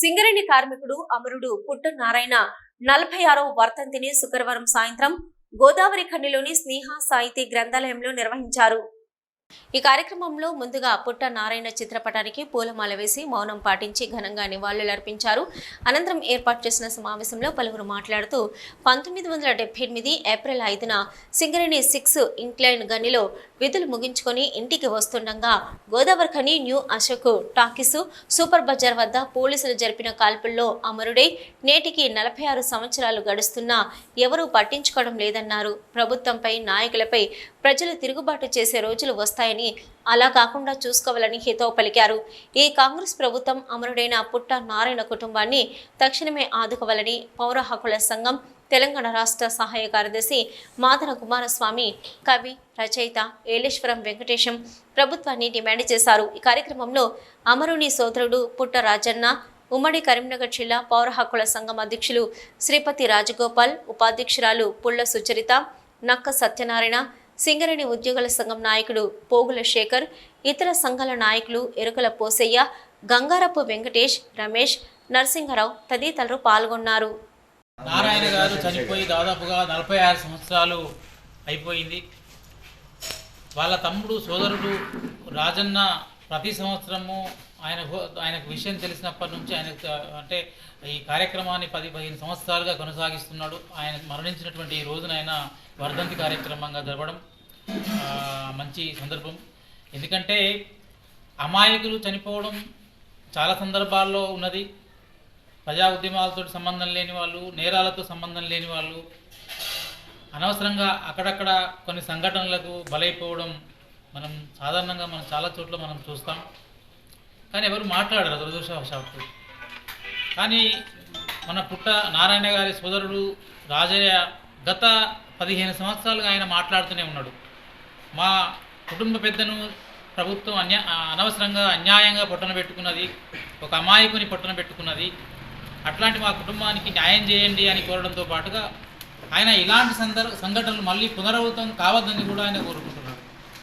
సింగరేణి కార్మికుడు అమరుడు పుట్టనారాయణ నలభై ఆరవ వర్ధంతిని శుక్రవారం సాయంత్రం గోదావరి ఖండిలోని స్నేహ సాహితీ గ్రంథాలయంలో నిర్వహించారు. ఈ కార్యక్రమంలో ముందుగా పుట్ట నారాయణ చిత్రపటానికి పూలమాల వేసి మౌనం పాటించి ఘనంగా నివాళులర్పించారు అనంతరం ఏర్పాటు చేసిన సమావేశంలో పలువురు మాట్లాడుతూ పంతొమ్మిది వందల డెబ్బై ఎనిమిది ఏప్రిల్ ఐదున సింగరేణి సిక్స్ ఇంక్లైన్ గనిలో విధులు ముగించుకొని ఇంటికి వస్తుండగా Godavarikhani new Ashok talkies super bazaar వద్ద పోలీసులు జరిపిన కాల్పుల్లో అమరుడై నేటికి నలభై ఆరు సంవత్సరాలు గడుస్తున్నా ఎవరూ పట్టించుకోవడం లేదన్నారు. ప్రభుత్వంపై నాయకులపై ప్రజలు తిరుగుబాటు చేసే రోజులు వస్తాయి. వస్తాయని అలా కాకుండా చూసుకోవాలని హితవు పలికారు. ఈ కాంగ్రెస్ ప్రభుత్వం అమరుడైన పుట్ట నారాయణ కుటుంబాన్ని తక్షణమే ఆదుకోవాలని పౌర హక్కుల సంఘం తెలంగాణ రాష్ట్ర సహాయ కార్యదర్శి మాదన కుమారస్వామి కవి రచయిత ఏలేశ్వరం వెంకటేశం ప్రభుత్వాన్ని డిమాండ్ చేశారు. ఈ కార్యక్రమంలో అమరుని సోదరుడు పుట్ట రాజన్న ఉమ్మడి కరీంనగర్ జిల్లా పౌర హక్కుల సంఘం అధ్యక్షులు శ్రీపతి రాజగోపాల్ ఉపాధ్యక్షురాలు పుల్ల సుచరిత నక్క సత్యనారాయణ సింగరేణి ఉద్యోగుల సంఘం నాయకుడు పోగుల శేఖర్ ఇతర సంఘాల నాయకులు ఎరుకల పోసయ్య గంగారపు వెంకటేష్ రమేష్ నరసింహరావు తదితరులు పాల్గొన్నారు. నారాయణ గారు చనిపోయి దాదాపుగా నలభై ఆరు సంవత్సరాలు అయిపోయింది. వాళ్ళ తమ్ముడు సోదరుడు రాజన్న ప్రతి సంవత్సరము ఆయన ఆయనకు విషయం తెలిసినప్పటి నుంచి ఆయన అంటే ఈ కార్యక్రమాన్ని పది పదిహేను సంవత్సరాలుగా కొనసాగిస్తున్నాడు. ఆయన మరణించినటువంటి ఈ రోజున ఆయన వర్ధంతి కార్యక్రమంగా జరపడం మంచి సందర్భం. ఎందుకంటే అమాయకులు చనిపోవడం చాలా సందర్భాల్లో ఉన్నది. ప్రజా ఉద్యమాలతో సంబంధం లేని వాళ్ళు నేరాలతో సంబంధం లేని వాళ్ళు అనవసరంగా అక్కడక్కడ కొన్ని సంఘటనలకు బలైపోవడం మనం సాధారణంగా మనం చాలా చోట్ల మనం చూస్తాం. కానీ ఎవరు మాట్లాడరు దురదృష్టవశాత్తు కానీ మన పుట్ట నారాయణ గారి సోదరుడు రాజయ్య గత పదిహేను సంవత్సరాలుగా ఆయన మాట్లాడుతూనే ఉన్నాడు. మా కుటుంబ పెద్దను ప్రభుత్వం అన్యా అనవసరంగా అన్యాయంగా పొట్టన పెట్టుకున్నది ఒక అమాయకుని పొట్టన పెట్టుకున్నది. అట్లాంటి మా కుటుంబానికి న్యాయం చేయండి అని కోరడంతో పాటుగా ఆయన ఇలాంటి సందర్భ సంఘటనలు మళ్ళీ పునరావృతం కావద్దని కూడా ఆయన కోరుకుంటున్నారు.